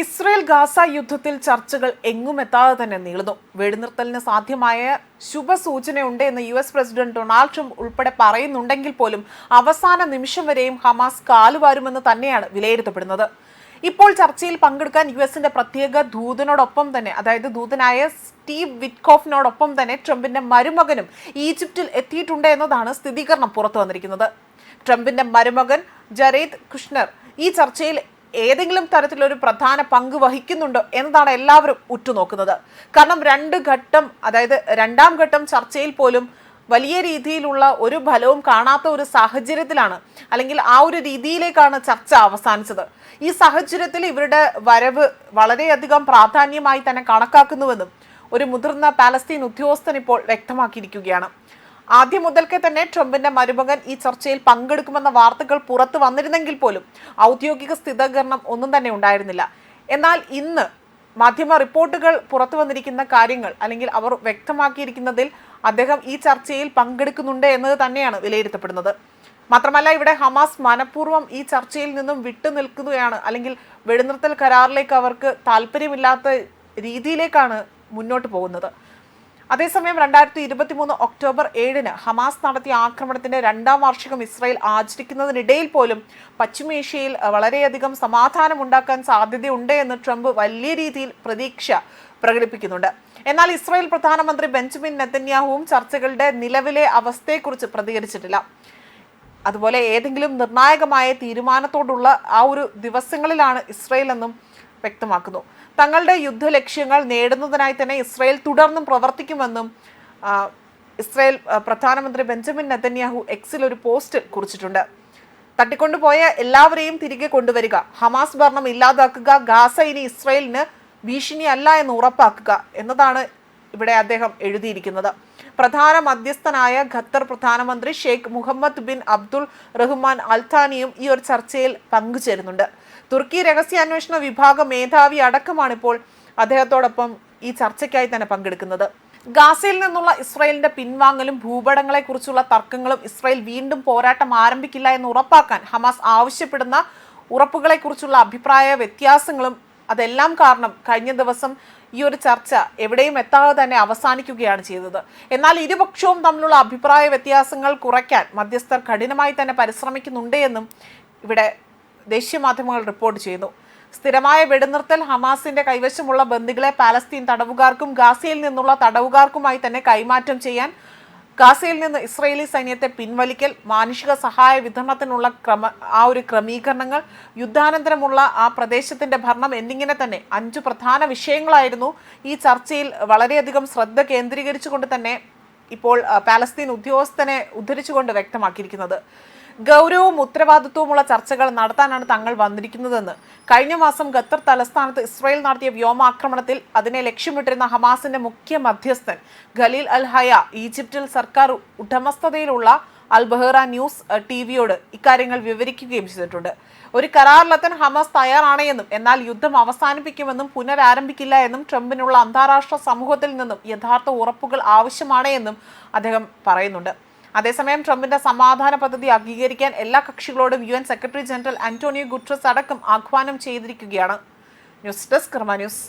Israel Gaza യുദ്ധത്തിൽ ചർച്ചകൾ എങ്ങും എത്താതെ തന്നെ നീളുന്നു. വെടിനിർത്തലിന് സാധ്യമായ ശുഭസൂചനയുണ്ട് എന്ന് U S president Donald Trump ഉൾപ്പെടെ പറയുന്നുണ്ടെങ്കിൽ പോലും അവസാന നിമിഷം വരെയും ഹമാസ് കാലുവാരുമെന്ന് തന്നെയാണ് വിലയിരുത്തപ്പെടുന്നത്. ഇപ്പോൾ ചർച്ചയിൽ പങ്കെടുക്കാൻ യു എസിന്റെ പ്രത്യേക ദൂതനോടൊപ്പം തന്നെ അതായത് ദൂതനായ സ്റ്റീവ് വിറ്റ്കോഫിനോടൊപ്പം തന്നെ ട്രംപിന്റെ മരുമകനും ഈജിപ്തിൽ എത്തിയിട്ടുണ്ട് എന്നതാണ് സ്ഥിരീകരണം പുറത്തു വന്നിരിക്കുന്നത്. ട്രംപിന്റെ മരുമകൻ ജറേദ് കുഷ്ണർ ഈ ചർച്ചയിൽ ഏതെങ്കിലും തരത്തിലൊരു പ്രധാന പങ്ക് വഹിക്കുന്നുണ്ടോ എന്നതാണ് എല്ലാവരും ഉറ്റുനോക്കുന്നത്. കാരണം രണ്ട് ഘട്ടം അതായത് രണ്ടാം ഘട്ടം ചർച്ചയിൽ പോലും വലിയ രീതിയിലുള്ള ഒരു ഫലവും കാണാത്ത ഒരു സാഹചര്യത്തിലാണ് അല്ലെങ്കിൽ ആ ഒരു രീതിയിലേക്കാണ് ചർച്ച അവസാനിച്ചത്. ഈ സാഹചര്യത്തിൽ ഇവരുടെ വരവ് വളരെയധികം പ്രാധാന്യമായി തന്നെ കണക്കാക്കുന്നുവെന്നും ഒരു മുതിർന്ന പാലസ്തീൻ ഉദ്യോഗസ്ഥൻ ഇപ്പോൾ വ്യക്തമാക്കിയിരിക്കുകയാണ്. ആദ്യം മുതൽക്കേ തന്നെ ട്രംപിന്റെ മരുമകൻ ഈ ചർച്ചയിൽ പങ്കെടുക്കുമെന്ന വാർത്തകൾ പുറത്തു വന്നിരുന്നെങ്കിൽ പോലും ഔദ്യോഗിക സ്ഥിരീകരണം ഒന്നും തന്നെ ഉണ്ടായിരുന്നില്ല. എന്നാൽ ഇന്ന് മാധ്യമ റിപ്പോർട്ടുകൾ പുറത്തു വന്നിരിക്കുന്ന കാര്യങ്ങൾ അല്ലെങ്കിൽ അവർ വ്യക്തമാക്കിയിരിക്കുന്നതിൽ അദ്ദേഹം ഈ ചർച്ചയിൽ പങ്കെടുക്കുന്നുണ്ട് എന്നത് തന്നെയാണ് വിലയിരുത്തപ്പെടുന്നത്. മാത്രമല്ല ഇവിടെ ഹമാസ് മനഃപൂർവം ഈ ചർച്ചയിൽ നിന്നും വിട്ടുനിൽക്കുകയാണ് അല്ലെങ്കിൽ വെടിനിർത്തൽ കരാറിലേക്ക് അവർക്ക് താല്പര്യമില്ലാത്ത രീതിയിലേക്കാണ് മുന്നോട്ട് പോകുന്നത്. അതേസമയം രണ്ടായിരത്തി ഇരുപത്തി മൂന്ന് ഒക്ടോബർ ഏഴിന് ഹമാസ് നടത്തിയ ആക്രമണത്തിന്റെ രണ്ടാം വാർഷികം ഇസ്രായേൽ ആചരിക്കുന്നതിനിടയിൽ പോലും പശ്ചിമേഷ്യയിൽ വളരെയധികം സമാധാനം ഉണ്ടാക്കാൻ സാധ്യതയുണ്ട് എന്ന് ട്രംപ് വലിയ രീതിയിൽ പ്രതീക്ഷ പ്രകടിപ്പിക്കുന്നുണ്ട്. എന്നാൽ ഇസ്രായേൽ പ്രധാനമന്ത്രി ബെഞ്ചമിൻ നെതന്യാഹുവും ചർച്ചകളുടെ നിലവിലെ അവസ്ഥയെക്കുറിച്ച് പ്രതികരിച്ചിട്ടില്ല. അതുപോലെ ഏതെങ്കിലും നിർണായകമായ തീരുമാനത്തോടുള്ള ആ ഒരു ദിവസങ്ങളിലാണ് ഇസ്രായേൽ എന്നും വ്യക്തമാക്കുന്നു. തങ്ങളുടെ യുദ്ധ ലക്ഷ്യങ്ങൾ നേടുന്നതിനായി തന്നെ ഇസ്രായേൽ തുടർന്നും പ്രവർത്തിക്കുമെന്നും ഇസ്രായേൽ പ്രധാനമന്ത്രി ബെഞ്ചമിൻ നെതന്യാഹു എക്സിൽ ഒരു പോസ്റ്റ് കുറിച്ചിട്ടുണ്ട്. തട്ടിക്കൊണ്ടുപോയ എല്ലാവരെയും തിരികെ കൊണ്ടുവരിക ഹമാസ് ഭരണം ഇല്ലാതാക്കുക ഗാസ ഇനി ഇസ്രായേലിന് ഭീഷണിയല്ല എന്ന് ഉറപ്പാക്കുക എന്നതാണ് ഇവിടെ അദ്ദേഹം എഴുതിയിരിക്കുന്നത്. പ്രധാന മധ്യസ്ഥനായ ഖത്തർ പ്രധാനമന്ത്രി Sheikh Mohammed bin Abdul Rahman അൽത്താനിയും ഈ ഒരു ചർച്ചയിൽ പങ്കുചേരുന്നുണ്ട്. തുർക്കി രഹസ്യാന്വേഷണ വിഭാഗ മേധാവി അടക്കമാണ് ഇപ്പോൾ അദ്ദേഹത്തോടൊപ്പം ഈ ചർച്ചയ്ക്കായി തന്നെ പങ്കെടുക്കുന്നത്. ഗാസയിൽ നിന്നുള്ള ഇസ്രായേലിന്റെ പിൻവാങ്ങലും ഭൂപടങ്ങളെക്കുറിച്ചുള്ള തർക്കങ്ങളും ഇസ്രായേൽ വീണ്ടും പോരാട്ടം ആരംഭിക്കില്ല എന്ന് ഉറപ്പാക്കാൻ ഹമാസ് ആവശ്യപ്പെടുന്ന ഉറപ്പുകളെക്കുറിച്ചുള്ള അഭിപ്രായ വ്യത്യാസങ്ങളും അതെല്ലാം കാരണം കഴിഞ്ഞ ദിവസം ഈ ഒരു ചർച്ച എവിടെയും എത്താതെ തന്നെ അവസാനിക്കുകയാണ് ചെയ്തത്. എന്നാൽ ഇരുപക്ഷവും തമ്മിലുള്ള അഭിപ്രായ വ്യത്യാസങ്ങൾ കുറയ്ക്കാൻ മധ്യസ്ഥർ കഠിനമായി തന്നെ പരിശ്രമിക്കുന്നുണ്ട് എന്നും ഇവിടെ ദേശീയ മാധ്യമങ്ങൾ റിപ്പോർട്ട് ചെയ്യുന്നു. സ്ഥിരമായ വെടിനിർത്തൽ ഹമാസിന്റെ കൈവശമുള്ള ബന്ദികളെ പാലസ്തീൻ തടവുകാർക്കും ഗാസയിൽ നിന്നുള്ള തടവുകാർക്കുമായി തന്നെ കൈമാറ്റം ചെയ്യാൻ ഗാസയിൽ നിന്ന് ഇസ്രയേലി സൈന്യത്തെ പിൻവലിക്കൽ മാനുഷിക സഹായ വിതരണത്തിനുള്ള ക്രമ ആ ഒരു ക്രമീകരണങ്ങൾ യുദ്ധാനന്തരമുള്ള ആ പ്രദേശത്തിന്റെ ഭരണം എന്നിങ്ങനെ തന്നെ അഞ്ചു പ്രധാന വിഷയങ്ങളായിരുന്നു ഈ ചർച്ചയിൽ വളരെയധികം ശ്രദ്ധ കേന്ദ്രീകരിച്ചുകൊണ്ട് തന്നെ ഇപ്പോൾ പാലസ്തീൻ ഉദ്യോഗസ്ഥനെ ഉദ്ധരിച്ചുകൊണ്ട് വ്യക്തമാക്കിയിരിക്കുന്നത്. ഗൗരവവും ഉത്തരവാദിത്വവുമുള്ള ചർച്ചകൾ നടത്താനാണ് തങ്ങൾ വന്നിരിക്കുന്നതെന്ന്. കഴിഞ്ഞ മാസം ഖത്തർ തലസ്ഥാനത്ത് ഇസ്രായേൽ നടത്തിയ വ്യോമാക്രമണത്തിൽ അതിനെ ലക്ഷ്യമിട്ടിരുന്ന ഹമാസിന്റെ മുഖ്യ മധ്യസ്ഥൻ ഖലീൽ അൽ ഹയ ഈജിപ്തിൽ സർക്കാർ ഉടമസ്ഥതയിലുള്ള അൽ ബഹ്റ ന്യൂസ് ടി വിയോട് ഇക്കാര്യങ്ങൾ വിവരിക്കുകയും ചെയ്തിട്ടുണ്ട്. ഒരു കരാറിലെത്താൻ ഹമാസ് തയ്യാറാണെന്നും എന്നാൽ യുദ്ധം അവസാനിപ്പിക്കുമെന്നും പുനരാരംഭിക്കില്ല എന്നും ട്രംപിനുള്ള അന്താരാഷ്ട്ര സമൂഹത്തിൽ നിന്നും യഥാർത്ഥ ഉറപ്പുകൾ ആവശ്യമാണ് എന്നും അദ്ദേഹം പറയുന്നുണ്ട്. അതേസമയം ട്രംപിന്റെ സമാധാന പദ്ധതി അംഗീകരിക്കാൻ എല്ലാ കക്ഷികളോടും U secretary general Antonio Guterres അടക്കം ആഹ്വാനം ചെയ്തിരിക്കുകയാണ്. News desk news.